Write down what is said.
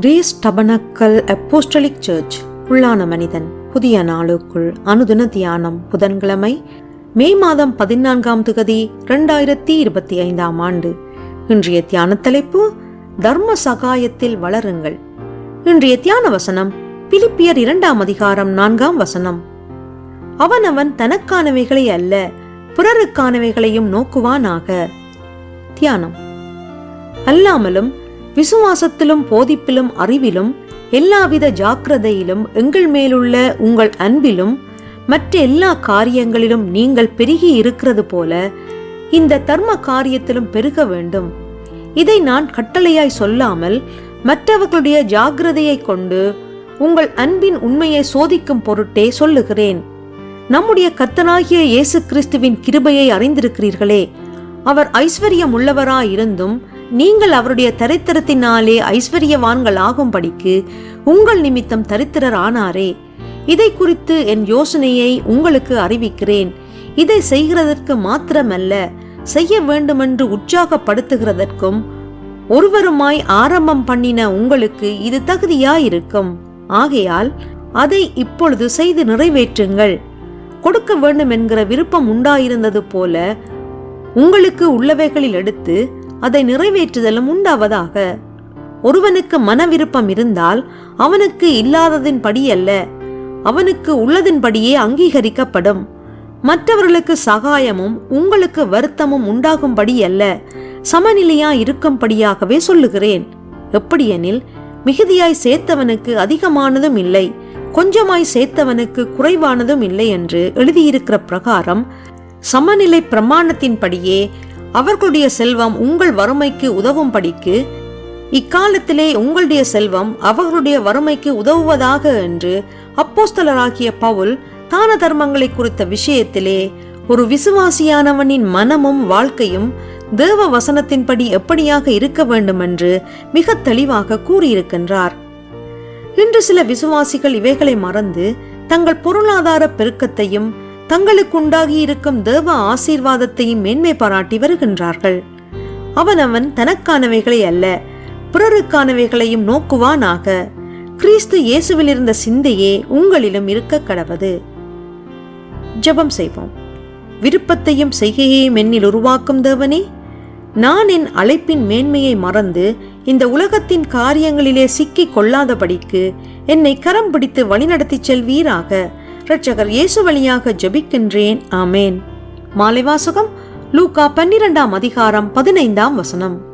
Grace tabernacle apostolic search. உள்ளான மனிதன் புதிய நாளுக்குள் அனுதின தியானம் புதன்கிழமை மே மாதம் பதினான்காம் திகதி இரண்டாயிரத்தி இருபத்தி ஐந்தாம் ஆண்டு. இன்றைய தியான தலைப்பு தர்ம சகாயத்தில் வளருங்கள். இன்றைய தியான வசனம் பிலிப்பியர் இரண்டாம் அதிகாரம் நான்காம் வசனம். அவனவன் தனக்கானவைகளை அல்ல பிறருக்கானவைகளையும் நோக்குவானாக. தியானம். அல்லாமலும் விசுவாசத்திலும் போதிப்பிலும் அறிவிலும் எல்லாவித ஜாக்கிரதையிலும் எங்கள் மேலுள்ள உங்கள் அன்பிலும் மற்ற எல்லா காரியங்களிலும் நீங்கள் பெருகி இருக்கிறது போல இந்த தர்ம காரியத்திலும் பெருக வேண்டும். இதை நான் கட்டளையாய் சொல்லாமல் மற்றவர்களுடைய ஜாக்கிரதையை கொண்டு உங்கள் அன்பின் உண்மையை சோதிக்கும் பொருட்டே சொல்லுகிறேன். நம்முடைய கர்த்தனாகிய இயேசு கிறிஸ்துவின் கிருபையை அறிந்திருக்கிறீர்களே. அவர் ஐஸ்வர்யம் உள்ளவராயிருந்தும் நீங்கள் அவருடைய தரித்திரத்தினாலே ஐஸ்வர்யவான்கள் ஆகும்படிக்கு உங்கள் நிமித்தம் தரித்திரர் ஆனாரே இதை குறித்து என் யோசனையை உங்களுக்கு அறிவிக்கிறேன். இதை செய்கிறதற்கு மாத்திரமல்ல செய்ய வேண்டுமென்று உற்சாகப்படுத்துகிறதற்கும் ஒருவருமாய் ஆரம்பம் பண்ணின உங்களுக்கு இது தகுதியாயிருக்கும். ஆகையால் அதை இப்பொழுது செய்து நிறைவேற்றுங்கள். கொடுக்க வேண்டும் என்கிற விருப்பம் உண்டாயிருந்தது போல உங்களுக்கு உள்ளவைகளில் எடுத்து அதை நிறைவேற்றுதலும் உண்டாவதாக. ஒருவனுக்கு மன விருப்பம் இருந்தால் அவனுக்கு இல்லாததின் படியல்ல அவனுக்கு உள்ளதின்படியே அங்கீகரிக்கப்படும். மற்றவர்களுக்கு சகாயமும் உங்களுக்கு வருத்தமும் உண்டாகும்படி அல்ல. சமநிலையா இருக்கும்படியாகவே சொல்லுகிறேன். எப்படியெனில் மிகுதியாய் சேர்த்தவனுக்கு அதிகமானதும் இல்லை. கொஞ்சமாய் சேர்த்தவனுக்கு குறைவானதும் இல்லை என்று எழுதியிருக்கிற பிரகாரம் சமநிலை பிரமாணத்தின்படியே அவர்களுடைய செல்வம் உங்கள் வறுமைக்கு உதவும்படிக்கு இக்காலத்திலே உங்களுடைய செல்வம் அவர்களுடைய வறுமைக்கு உதவுவதாக என்று அப்போஸ்தலராகிய பவுல் தான தர்மங்களை குறித்த விஷயத்திலே ஒரு விசுவாசியானவனின் மனமும் வாழ்க்கையும் தேவ வசனத்தின்படி எப்படியாக இருக்க வேண்டும் என்று மிக தெளிவாக கூறியிருக்கின்றார். இன்று சில விசுவாசிகள் இவைகளை மறந்து தங்கள் பொருளாதார பெருக்கத்தையும் தங்களுக்குண்டாகி இருக்கும் தேவ ஆசீர்வாதத்தையும் மேன்மை பாராட்டி வருகின்றார்கள். அவனவன் தனக்கானவைகளை அல்ல பிறருக்கானவைகளையும் நோக்குவானாக. கிறிஸ்து இயேசுவில் இருந்த சிந்தையே உங்களிலும் இருக்க கடவது. ஜெபம் செய்வோம். விருப்பத்தையும் செய்கையையும் என்னில் உருவாக்கும் தேவனே நான் என் அழைப்பின் மேன்மையை மறந்து இந்த உலகத்தின் காரியங்களிலே சிக்கிக் கொள்ளாதபடிக்கு என்னை கரம் பிடித்து வழிநடத்திச் செல்வீராக. இரட்சகர் இயேசு வழியாக ஜெபிக்கின்றேன். ஆமேன். மாலைவாசகம் லூக்கா பன்னிரெண்டாம் அதிகாரம் பதினைந்தாம் வசனம்.